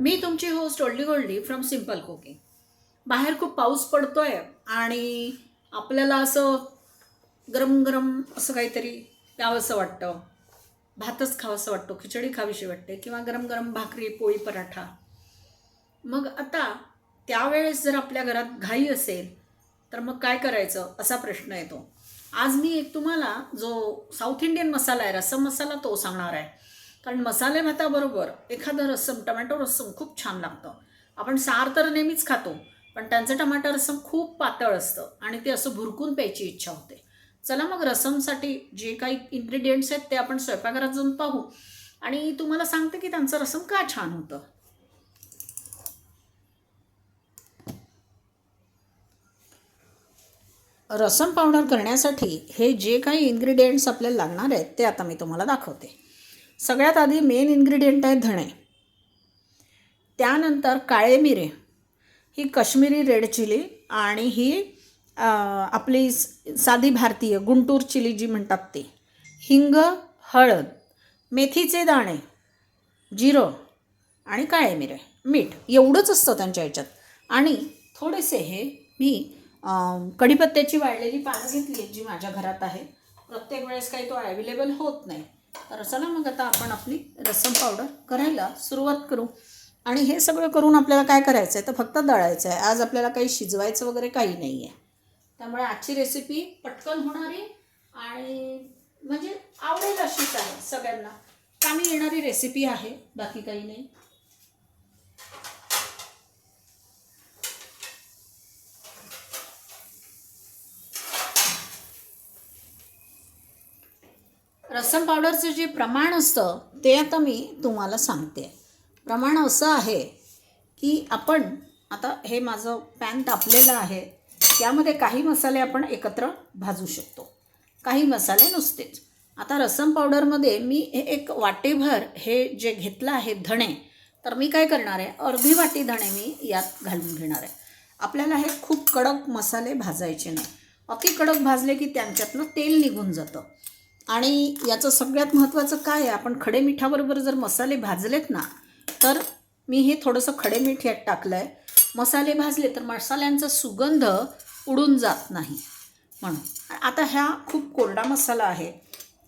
मी तुमची host oldie goldie from simple cooking बाहेर खूप पाऊस पडतोय आणि आपल्याला असं गरम गरम असं काहीतरी प्यावंसं वाटतं. भातच खावंसं वाटतो खिचडी खावीशी वाटते किंवा गरम गरम भाकरी पोळी पराठा. मग आता त्यावेळेस जर आपल्या घरात घाई असेल तर मग काय करायचं असा प्रश्न येतो. आज मी एक तुम्हाला जो साऊथ इंडियन मसाला आहे रसम मसाला तो सांगणार आहे. कारण मसाले भाताबरोबर एखादं रस्सम टमॅटो रस्सम खूप छान लागतं. आपण सार तर नेहमीच खातो पण त्यांचं टमाटर रस्सम खूप पातळ असतं आणि ते असं भुरकून प्यायची इच्छा होते. चला मग रसमसाठी जे काही इन्ग्रेडियंट्स आहेत ते आपण स्वयंपाकघरात जाऊन पाहू. आणि तुम्हाला सांगते की त्यांचं रसम का छान होतं. रसम पावडर करण्यासाठी हे जे काही इन्ग्रेडियंट्स आपल्याला लागणार आहेत ते आता मी तुम्हाला दाखवते. सगळ्यात आधी मेन इन्ग्रेडियंट आहे धणे. त्यानंतर काळे मिरे. ही काश्मीरी रेड चिली आणि ही आपली साधी भारतीय गुंटूर चिली जी म्हणतात ती. हिंग हळद मेथीचे दाणे जिरं आणि काळे मिरे. मीठ. एवढंच असतं त्यांच्या ह्याच्यात. आणि थोडेसे हे मी कढीपत्त्याची वाळलेली पानं घेतली आहेत जी माझ्या घरात आहे प्रत्येक वेळेस काही तो अवेलेबल होत नाही. तर चला मग आता आपण आपली रसम पावडर करायला सुरुवात करू. आणि हे सगळं करून आपल्याला काय करायचं आहे तर फक्त दळायचं आहे आज आपल्याला काही शिजवायचं वगैरे काही नाही आहे त्यामुळे आजची रेसिपी पटकन होणारी आणि म्हणजे आवडेल अशीच आहे सगळ्यांना. कामी येणारी रेसिपी आहे बाकी काही नाही. रसम पावडरचं जे प्रमाण असतं ते आता मी तुम्हाला सांगते. प्रमाण असं आहे की आपण आता हे माझं पॅन तापलेलं आहे त्यामध्ये काही मसाले आपण एकत्र भाजू शकतो. काही मसाले नुसतेच. आता रसम पावडरमध्ये मी हे एक वाटीभर हे जे घेतलं आहे धणे तर मी काय करणार आहे? अर्धी वाटी धणे मी यात घालून घेणार आहे. आपल्याला हे खूप कडक मसाले भाजायचे नाही. अति कडक भाजले की त्यांच्यातनं तेल निघून जातं. आणि याचं सगळ्यात महत्त्वाचं काय आहे आपण खडे मिठाबरोबर जर मसाले भाजलेत ना तर मी हे थोडंसं खडे मीठ यात टाकलं आहे मसाले भाजले तर मसाल्यांचा सुगंध उडून जात नाही. म्हणून आता ह्या खूप कोरडा मसाला आहे.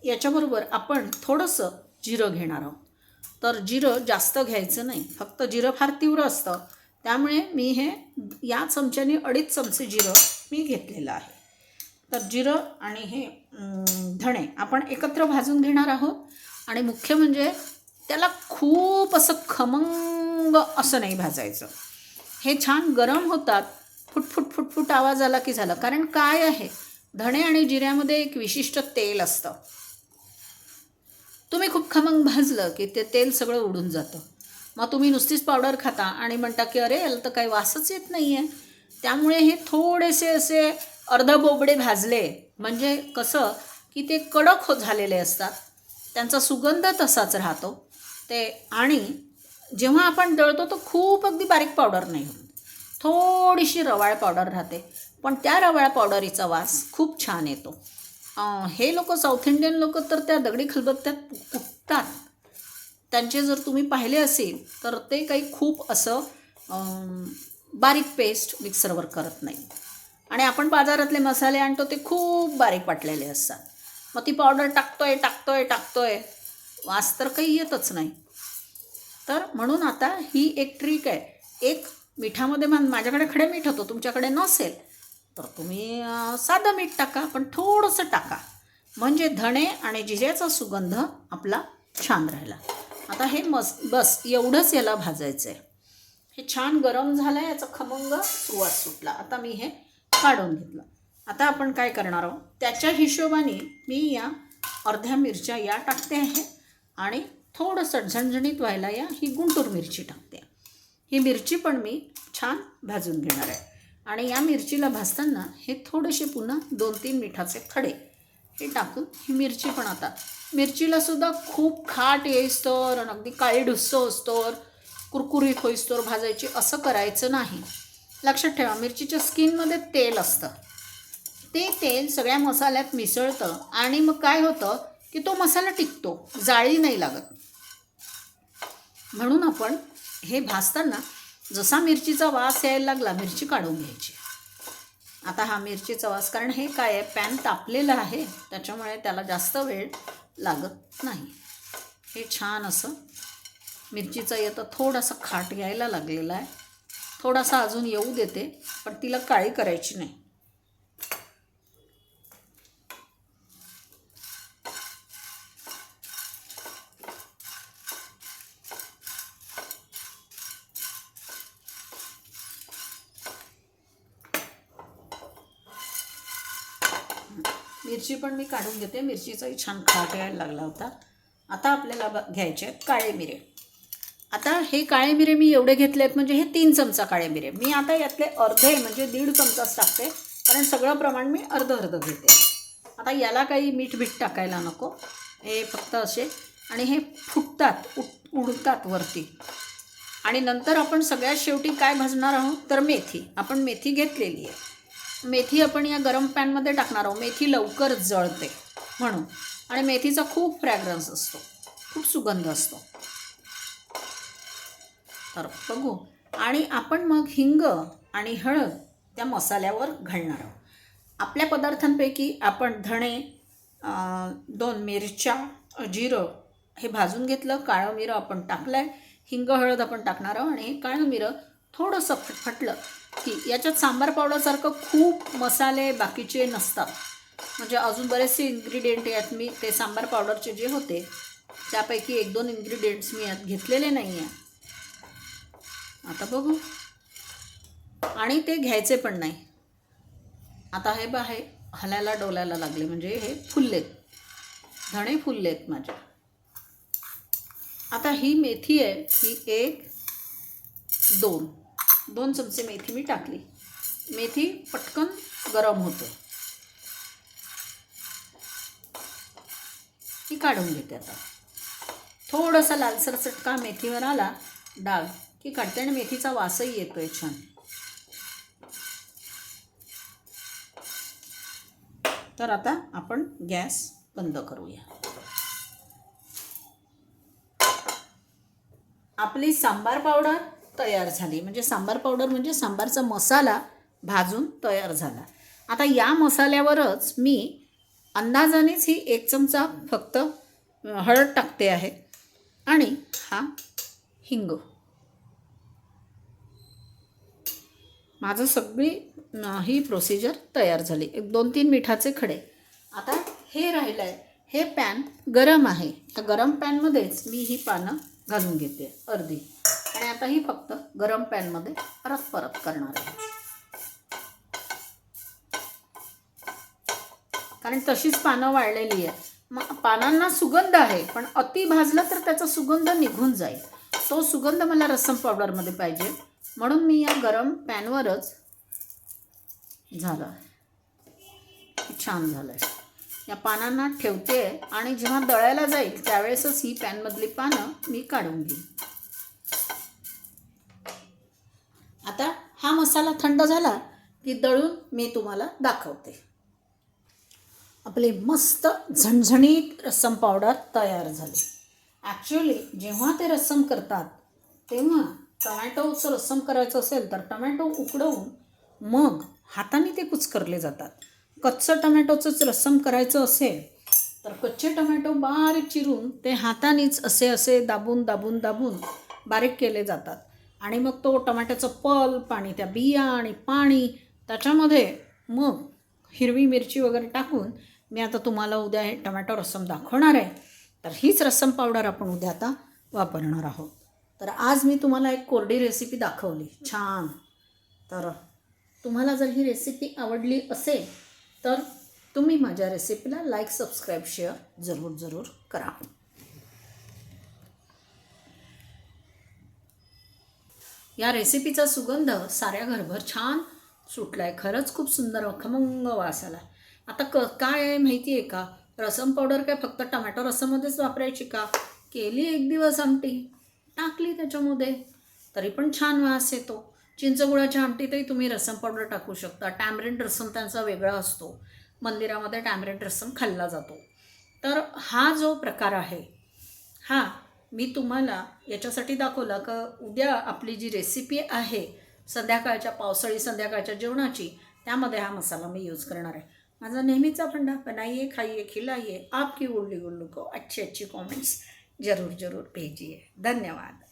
याच्याबरोबर आपण थोडंसं जिरं घेणार आहोत. तर जिरं जास्त घ्यायचं नाही फक्त जिरं फार तीव्र असतं. त्यामुळे मी हे या चमच्याने अडीच चमचे जिरं मी घेतलेलं आहे. तर जिरं आणि हे धणे आपण एकत्र भाजून घेणार आहोत. आणि मुख्य म्हणजे त्याला खूप असं खमंग असं नाही भाजायचं. हे छान गरम होतात. फुटफुट फुटफुट आवाज आला की झालं. कारण काय आहे? धणे आणि जिऱ्यामध्ये एक विशिष्ट तेल असतं. तुम्ही खूप खमंग भाजलं की ते तेल सगळं उडून जातं. मग तुम्ही नुसतीच पावडर खाता आणि म्हणता की अरे याला तर काही वासच येत नाही आहे त्यामुळे हे थोडेसे असे अर्ध बोबडे भाजले म्हणजे कसं की ते कडक हो झालेले असतात. त्यांचा सुगंध तसाच राहतो. ते आणि जेव्हा आपण दळतो तर खूप अगदी बारीक पावडर नाही. होत थोडीशी रवाळ पावडर राहते. पण त्या रवाळ पावडरीचा वास खूप छान येतो. हे लोक साऊथ इंडियन लोक तर त्या दगडी खलबत्त्यात कुटतात त्यांचे जर तुम्ही पाहिले असेल तर ते काही खूप असं बारीक पेस्ट मिक्सरवर करत नाही आणि आपण बाजारातले मसाले आणतो ते खूप बारीक वाटलेले असतात. मग ती पावडर टाकतोय टाकतोय टाकतोय. वास तर काही येतच नाही. तर म्हणून आता ही एक ट्रिक आहे. एक मिठामध्ये माझ्याकडे खडे मीठ होतं तुमच्याकडे नसेल तर तुम्ही साधं मीठ टाका पण थोडंसं टाका. म्हणजे धणे आणि जिऱ्याचा सुगंध आपला छान राहिला. आता हे मस बस एवढंच याला भाजायचं आहे हे छान गरम झालं आहे याचा खमंग सुवास सुटला. आता मी हे काढून घेतलं. आता आपण काय करणार आहोत? त्याच्या हिशोबाने मी या अर्ध्या मिरच्या या टाकते आहे आणि थोडंसं झणझणीत व्हायला या ही गुंटूर मिरची टाकते. ही मिरची पण मी छान भाजून घेणार आहे. आणि या मिरचीला भाजताना हे थोडेसे पुन्हा दोन तीन मिठाचे खडे हे टाकून ही मिरची पण आता. मिरचीला सुद्धा खूप खाट येईस्तोर आणि अगदी काळी ढुस्सो असतोर कुरकुरीत होईस्तोर भाजायची असं करायचं नाही. लक्षात ठेवा मिरचीच्या स्किनमध्ये तेल असतं. ते तेल सगळ्या मसाल्यात मिसळतं आणि मग काय होतं की तो मसाला टिकतो जाळी नाही लागत. म्हणून आपण हे भाजताना जसा मिरचीचा वास यायला लागला मिरची काढून घ्यायची. आता हा मिरचीचा वास कारण हे काय आहे पॅन तापलेलं आहे त्याच्यामुळे त्याला जास्त वेळ लागत नाही. हे छान असं मिरचीचं येतं थोडासा खाट यायला लागलेला आहे. थोडासा अजून येऊ देते पण तिला काळी करायची नाही. मिरची पण मी काढून घेते. मिरचीचाही छान खाट यायला लागला होता. आता आपल्याला घ्यायचे आहेत काळे मिरे. आता हे काळे मिरे मी एवढे घेतले आहेत म्हणजे हे तीन चमचा काळे मिरे. मी आता यातले अर्धे म्हणजे दीड चमचाच टाकते. कारण सगळं प्रमाण मी अर्ध अर्ध घेते. आता याला काही मीठ बीठ टाकायला नको. हे फक्त असे. आणि हे फुटतात उड उडतात वरती. आणि नंतर आपण सगळ्यात शेवटी काय भाजणार आहोत? तर मेथी. आपण मेथी घेतलेली आहे. मेथी आपण या गरम पॅनमध्ये टाकणार आहोत. मेथी लवकर जळते म्हणून. आणि मेथीचा खूप फ्रॅग्रन्स असतो. खूप सुगंध असतो. तर बघू. आणि आपण मग हिंग आणि हळद त्या मसाल्यावर घालणार आहोत. आपल्या पदार्थांपैकी आपण धणे दोन मिरच्या जिरं हे भाजून घेतलं काळं मिरं आपण टाकलं आहे हिंग हळद आपण टाकणार आहोत आणि हे काळं मिरं थोडंसं फटफटलं की याच्यात सांबार पावडरसारखं खूप मसाले बाकीचे नसतात. म्हणजे अजून बरेचसे इन्ग्रेडियंट यात मी ते सांबार पावडरचे जे होते त्यापैकी एक दोन इन्ग्रेडियंट्स मी यात घेतलेले नाही आहे आता बघू. आणि ते घ्यायचे पण नाही. आता हे बा हे हलायला डोलायला लागले. म्हणजे हे फुललेत. धणे फुललेत माझे. आता ही मेथी आहे ही एक दोन. दोन चमचे मेथी मी टाकली. मेथी पटकन गरम होते. ती काढून घेते आता. थोडासा लालसर चटका मेथीवर आला डाग की काढते आणि मेथीचा वासही येतो आहे छान. तर आता आपण गॅस बंद करूया. आपली सांबार पावडर तयार झाली. म्हणजे सांबार पावडर म्हणजे सांबारचा मसाला भाजून तयार झाला. आता या मसाल्यावरच मी अंदाजानेच ही एक चमचा फक्त हळद टाकते आहे. आणि हा हिंग. माझं सगळी ही प्रोसिजर तयार झाली. एक दोन तीन मिठाचे खडे. आता हे राहिलं आहे हे पॅन गरम आहे. तर गरम पॅनमध्येच मी ही पानं घालून घेते. अर्धी. आणि आता ही फक्त गरम पॅनमध्ये परत परत करणार आहे. कारण तशीच पानं वाळलेली आहे मग पानांना सुगंध आहे पण अति भाजलं तर त्याचा सुगंध निघून जाईल. तो सुगंध मला रसम पावडरमध्ये पाहिजे. म्हणून मी या गरम पॅनवरच झालं. छान झालं आहे या पानांना ठेवते आणि जेव्हा दळायला जाईल त्यावेळेसच ही पॅनमधली पानं मी काढून घेईन. आता हा मसाला थंड झाला की दळून मी तुम्हाला दाखवते. आपले मस्त झणझणीत रस्सम पावडर तयार झाली. ॲक्च्युली जेव्हा ते रस्सम करतात तेव्हा टमॅटोचं रस्सम करायचं असेल तर टमॅटो उकडवून मग हाताने ते कुचकरले जातात. कच्चं टमॅटोचंच रस्सम करायचं असेल तर कच्चे टमॅटो बारीक चिरून ते हातानेच असे असे दाबून दाबून दाबून बारीक केले जातात. आणि मग तो टोमॅटोचं पल्प आणि त्या बिया आणि पाणी त्याच्यामध्ये मग हिरवी मिरची वगैरे टाकून मी आता तुम्हाला उद्या हे टमॅटो रस्सम दाखवणार आहे. तर हीच रस्सम पावडर आपण उद्या आता वापरणार आहोत. तर आज मी तुम्हाला एक कोरडी रेसिपी दाखवली. छान. तर तुम्हाला जर ही रेसिपी आवडली असेल तर तुम्ही माझ्या रेसिपीला लाईक सबस्क्राईब शेअर जरूर जरूर करा. या रेसिपीचा सुगंध साऱ्या घरभर छान सुटला आहे खरंच खूप सुंदर खमंग वास आला आता क काय आहे माहिती आहे का? रसम पावडर काय फक्त टमॅटो रसममध्येच वापरायची का? केली एक दिवस आमटी. टाकली त्याच्यामध्ये तरी पण छान वास येतो. चिंचगुळाच्या आमटीतही तुम्ही रसम पावडर टाकू शकता. टॅमरेंट रसम त्यांचा वेगळा असतो. मंदिरामध्ये टॅमरेंट रसम खाल्ला जातो. तर हा जो प्रकार आहे हा मी तुम्हाला याच्यासाठी दाखवलं का उद्या आपली जी रेसिपी आहे संध्याकाळच्या पावसाळी संध्याकाळच्या जेवणाची त्यामध्ये हा मसाला मी यूज करणार आहे. माझा नेहमीचा फंडा बनाइए खाइए खिलाइए आपकी उल्ली उडलू को अच्छी अच्छी कॉमेंट्स जरूर जरूर भेजिए। धन्यवाद।